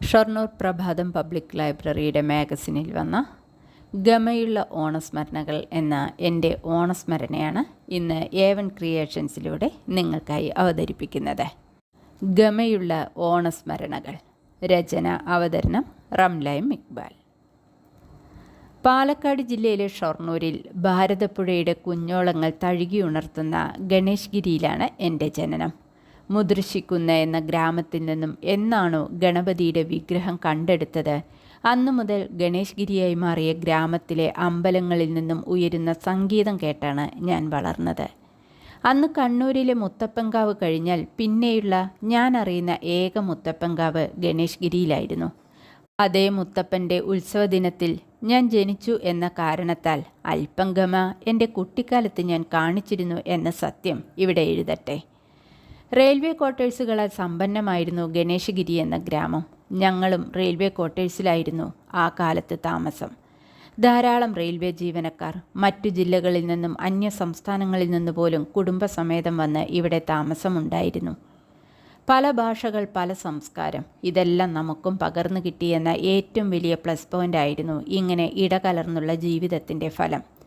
ഷൊർണൂർ പ്രഭാതം പബ്ലിക് ലൈബ്രറിയുടെ മാഗസിനിൽ വന്ന ഗമയുള്ള ഓണസ്മരണകൾ എന്ന എന്റെ ഓണസ്മരണയാണ് ഇന്ന് ഏവൻ ക്രിയേഷൻസിലൂടെ നിങ്ങൾക്കായി അവതരിപ്പിക്കുന്നത്. ഗമയുള്ള ഓണസ്മരണകൾ. രചന അവതരണം റംലൈം ഇക്ബാൽ. പാലക്കാട് ജില്ലയിലെ ഷൊർണൂരിൽ ഭാരതപ്പുഴയുടെ കുഞ്ഞോളങ്ങൾ തഴുകി ഉണർത്തുന്ന ഗണേഷ്ഗിരിയിലാണ് എന്റെ ജനനം. മുദ്രശിക്കുന്ന എന്ന ഗ്രാമത്തിൽ നിന്നും എന്നാണോ ഗണപതിയുടെ വിഗ്രഹം കണ്ടെടുത്തത്? അന്നു മുതൽ ഗണേഷ്ഗിരിയായി മാറിയ ഗ്രാമത്തിലെ അമ്പലങ്ങളിൽ നിന്നും ഉയരുന്ന സംഗീതം കേട്ടാണ് ഞാൻ വളർന്നത്. അന്ന് കണ്ണൂരിലെ മുത്തപ്പൻകാവ് കഴിഞ്ഞാൽ പിന്നെയുള്ള ഞാൻ അറിയുന്ന ഏക മുത്തപ്പൻകാവ് ഗണേഷ്ഗിരിയിലായിരുന്നു അതേ മുത്തപ്പന്റെ ഉത്സവ ദിനത്തിൽ ഞാൻ ജനിച്ചു എന്ന കാരണത്താൽ ഗമ എന്റെ കുട്ടിക്കാലത്ത് ഞാൻ കാണിച്ചിരുന്നു എന്ന സത്യം ഇവിടെ എഴുതട്ടെ. റെയിൽവേ ക്വാർട്ടേഴ്സുകളാൽ സമ്പന്നമായിരുന്നു ഗണേശഗിരി എന്ന ഗ്രാമം. ഞങ്ങളും റെയിൽവേ ക്വാർട്ടേഴ്സിലായിരുന്നു ആ കാലത്ത് താമസം. ധാരാളം റെയിൽവേ ജീവനക്കാർ മറ്റു ജില്ലകളിൽ നിന്നും അന്യ സംസ്ഥാനങ്ങളിൽ നിന്ന് പോലും കുടുംബസമേതം വന്ന് ഇവിടെ താമസമുണ്ടായിരുന്നു. പല ഭാഷകൾ പല സംസ്കാരം ഇതെല്ലാം നമുക്കും പകർന്നു കിട്ടിയെന്ന ഏറ്റവും വലിയ പ്ലസ് പോയിന്റ് ആയിരുന്നു ഇങ്ങനെ ഇടകലർന്നുള്ള ജീവിതത്തിന്റെ ഫലം.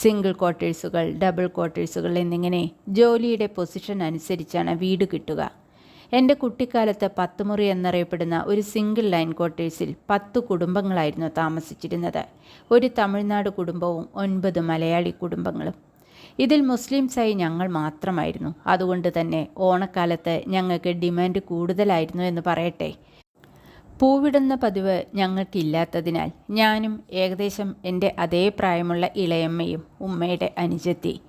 സിംഗിൾ ക്വാർട്ടേഴ്സുകൾ ഡബിൾ ക്വാർട്ടേഴ്സുകൾ എന്നിങ്ങനെ ജോലിയുടെ പൊസിഷൻ അനുസരിച്ചാണ് വീട് കിട്ടുക. എന്റെ കുട്ടിക്കാലത്ത് പത്തുമുറി എന്നറിയപ്പെടുന്ന ഒരു സിംഗിൾ ലൈൻ ക്വാർട്ടേഴ്സിൽ പത്ത് കുടുംബങ്ങളായിരുന്നു താമസിച്ചിരുന്നത്. ഒരു തമിഴ്നാട് കുടുംബവും ഒൻപത് മലയാളി കുടുംബങ്ങളും. ഇതിൽ മുസ്ലിംസായി ഞങ്ങൾ മാത്രമായിരുന്നു. അതുകൊണ്ട് തന്നെ ഓണക്കാലത്ത് ഞങ്ങൾക്ക് ഡിമാൻഡ് കൂടുതലായിരുന്നു എന്ന് പറയട്ടെ. പൂവിടുന്ന പതിവ് ഞങ്ങൾക്കില്ലാത്തതിനാൽ ഞാനും ഏകദേശം എന്റെ അതേ പ്രായമുള്ള ഇളയമ്മയും ഉമ്മയുടെ അനുജത്തി.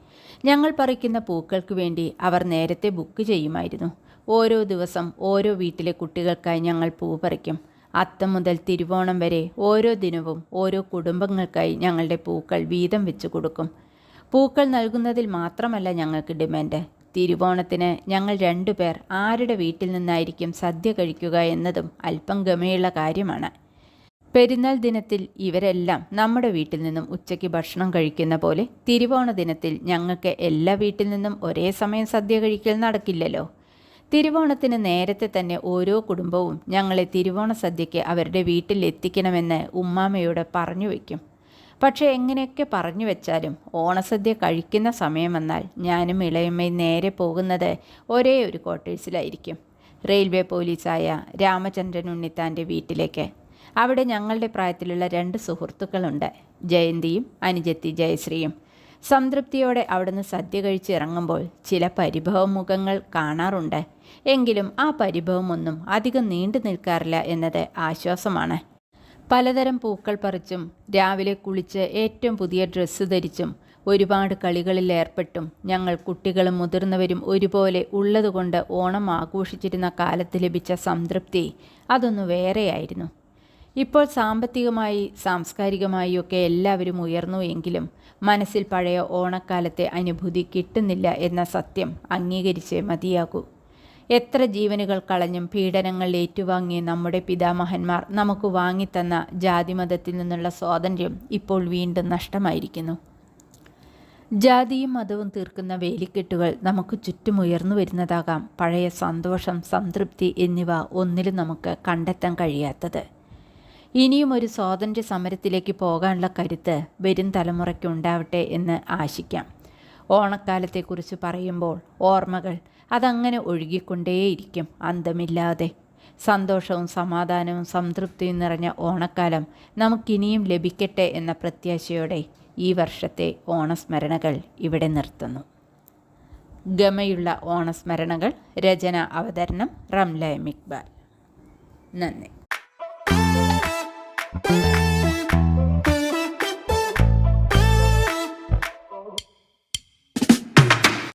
ഞങ്ങൾ പറിക്കുന്ന പൂക്കൾക്ക് വേണ്ടി അവർ നേരത്തെ ബുക്ക് ചെയ്യുമായിരുന്നു. ഓരോ ദിവസം ഓരോ വീട്ടിലെ കുട്ടികൾക്കായി ഞങ്ങൾ പൂ പറിക്കും. അത്തം മുതൽ തിരുവോണം വരെ ഓരോ ദിനവും ഓരോ കുടുംബങ്ങൾക്കായി ഞങ്ങളുടെ പൂക്കൾ വീതം വെച്ചു കൊടുക്കും. പൂക്കൾ നൽകുന്നതിൽ മാത്രമല്ല ഞങ്ങൾക്ക് ഡിമാൻഡ്. തിരുവോണത്തിന് ഞങ്ങൾ രണ്ടുപേർ ആരുടെ വീട്ടിൽ നിന്നായിരിക്കും സദ്യ കഴിക്കുക എന്നതും അല്പം ഗമയുള്ള കാര്യമാണ്. പെരുന്നാൾ ദിനത്തിൽ ഇവരെല്ലാം നമ്മുടെ വീട്ടിൽ നിന്നും ഉച്ചയ്ക്ക് ഭക്ഷണം കഴിക്കുന്ന പോലെ തിരുവോണ ദിനത്തിൽ ഞങ്ങൾക്ക് എല്ലാ വീട്ടിൽ നിന്നും ഒരേ സമയം സദ്യ കഴിക്കൽ നടക്കില്ലല്ലോ. തിരുവോണത്തിന് നേരത്തെ തന്നെ ഓരോ കുടുംബവും ഞങ്ങളെ തിരുവോണ സദ്യയ്ക്ക് അവരുടെ വീട്ടിൽ എത്തിക്കണമെന്ന് ഉമ്മാമയോട് പറഞ്ഞു വയ്ക്കും പക്ഷേ എങ്ങനെയൊക്കെ പറഞ്ഞു വെച്ചാലും ഓണസദ്യ കഴിക്കുന്ന സമയം വന്നാൽ ഞാനും ഇളയമ്മയും നേരെ പോകുന്നത് ഒരേ ഒരു ക്വാർട്ടേഴ്സിലായിരിക്കും. റെയിൽവേ പോലീസായ രാമചന്ദ്രൻ ഉണ്ണിത്താന്റെ വീട്ടിലേക്ക്. അവിടെ ഞങ്ങളുടെ പ്രായത്തിലുള്ള രണ്ട് സുഹൃത്തുക്കളുണ്ട്. ജയന്തിയും അനുജത്തി ജയശ്രീയും. സംതൃപ്തിയോടെ അവിടുന്ന് സദ്യ കഴിച്ച് ഇറങ്ങുമ്പോൾ ചില പരിഭവ മുഖങ്ങൾ കാണാറുണ്ട്. എങ്കിലും ആ പരിഭവമൊന്നും അധികം നീണ്ടു നിൽക്കാറില്ല എന്നത് ആശ്വാസമാണ്. പലതരം പൂക്കൾ പറിച്ചും രാവിലെ കുളിച്ച് ഏറ്റവും പുതിയ ഡ്രസ്സ് ധരിച്ചും ഒരുപാട് കളികളിൽ ഏർപ്പെട്ടും ഞങ്ങൾ കുട്ടികളും മുതിർന്നവരും ഒരുപോലെ ഉള്ളതുകൊണ്ട് ഓണം ആഘോഷിച്ചിരുന്ന കാലത്ത് ലഭിച്ച സംതൃപ്തി അതൊന്നു വേറെയായിരുന്നു. ഇപ്പോൾ സാമ്പത്തികമായി സാംസ്കാരികമായി ഒക്കെ എല്ലാവരും ഉയർന്നു എങ്കിലും മനസ്സിൽ പഴയ ഓണക്കാലത്തെ അനുഭൂതി കിട്ടുന്നില്ല എന്ന സത്യം അംഗീകരിച്ചേ മതിയാകൂ. എത്ര ജീവനുകൾ കളഞ്ഞും പീഡനങ്ങൾ ഏറ്റുവാങ്ങിയ നമ്മുടെ പിതാമഹന്മാർ നമുക്ക് വാങ്ങിത്തന്ന ജാതിമതത്തിൽ നിന്നുള്ള സ്വാതന്ത്ര്യം ഇപ്പോൾ വീണ്ടും നഷ്ടമായിരിക്കുന്നു. ജാതിയും മതവും തീർക്കുന്ന വേലിക്കെട്ടുകൾ നമുക്ക് ചുറ്റും ഉയർന്നു വരുന്നതാകാം. പഴയ സന്തോഷം സംതൃപ്തി എന്നിവ ഒന്നിലും നമുക്ക് കണ്ടെത്താൻ കഴിയാത്തത്. ഇനിയും ഒരു സ്വാതന്ത്ര്യ സമരത്തിലേക്ക് പോകാനുള്ള കരുത്ത് വരും തലമുറയ്ക്ക് ഉണ്ടാവട്ടെ എന്ന് ആശിക്കാം. ഓണക്കാലത്തെക്കുറിച്ച് പറയുമ്പോൾ ഓർമ്മകൾ അതങ്ങനെ ഒഴുകിക്കൊണ്ടേയിരിക്കും അന്തമില്ലാതെ. സന്തോഷവും സമാധാനവും സംതൃപ്തിയും നിറഞ്ഞ ഓണക്കാലം നമുക്കിനിയും ലഭിക്കട്ടെ എന്ന പ്രത്യാശയോടെ ഈ വർഷത്തെ ഓണസ്മരണകൾ ഇവിടെ നിർത്തുന്നു. ഗമയുള്ള ഓണസ്മരണകൾ രചന അവതരണം റംല ഇക്ബാൽ. നന്ദി.